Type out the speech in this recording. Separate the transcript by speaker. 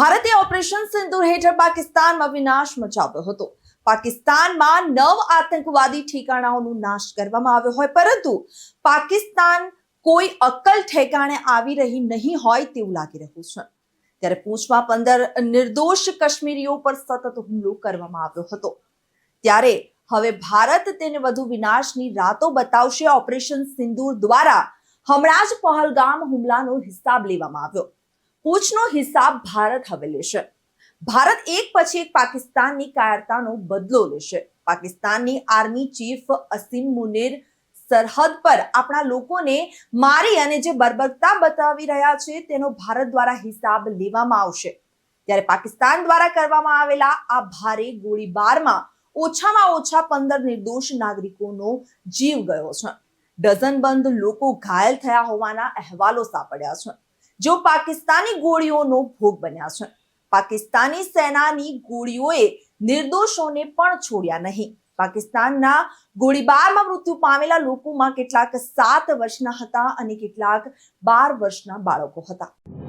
Speaker 1: ભારતે ઓપરેશન સિંદૂર હેઠળ પાકિસ્તાનમાં વિનાશ મચાવ્યો હતો. પાકિસ્તાનમાં નવ આતંકવાદી ઠેકાણાઓનો નાશ કરવામાં આવ્યો હોય, પરંતુ પાકિસ્તાન કોઈ અક્કલ ઠેકાણે આવી રહી નહીં હોય તેવું લાગી રહ્યું છે. ત્યારે પૂંછમાં પંદર નિર્દોષ કાશ્મીરીઓ પર સતત હુમલો કરવામાં આવ્યો હતો. ત્યારે હવે ભારત તેને વધુ વિનાશની રાતો બતાવશે. ઓપરેશન સિંદૂર દ્વારા હમણાં જ પહલગામ હુમલાનો હિસાબ લેવામાં આવ્યો. પૂંછનો હિસાબ ભારત હવે લેશે. ભારત એક પછી એક પાકિસ્તાનની કાયરતાનો બદલો લેશે. પાકિસ્તાનની આર્મી ચીફ અસીમ મુનેર સરહદ પર આપણા લોકોને મારી અને જે બર્બરતા બતાવી રહ્યા છે તેનો ભારત દ્વારા હિસાબ લેવામાં આવશે. ત્યારે પાકિસ્તાન દ્વારા કરવામાં આવેલા આ ભારે ગોળીબારમાં ઓછામાં ઓછા પંદર નિર્દોષ નાગરિકોનો જીવ ગયો છે. ડઝનબંધ લોકો ઘાયલ થયા હોવાના અહેવાલો સાંપડ્યા છે. જેઓ પાકિસ્તાની ગોળીઓનો ભોગ બન્યા છે. પાકિસ્તાની સેનાની ગોળીઓએ નિર્દોષોને પણ છોડ્યા નહીં. પાકિસ્તાનના ગોળીબારમાં મૃત્યુ પામેલા લોકોમાં કેટલાક સાત વર્ષના હતા અને કેટલાક બાર વર્ષના બાળકો હતા.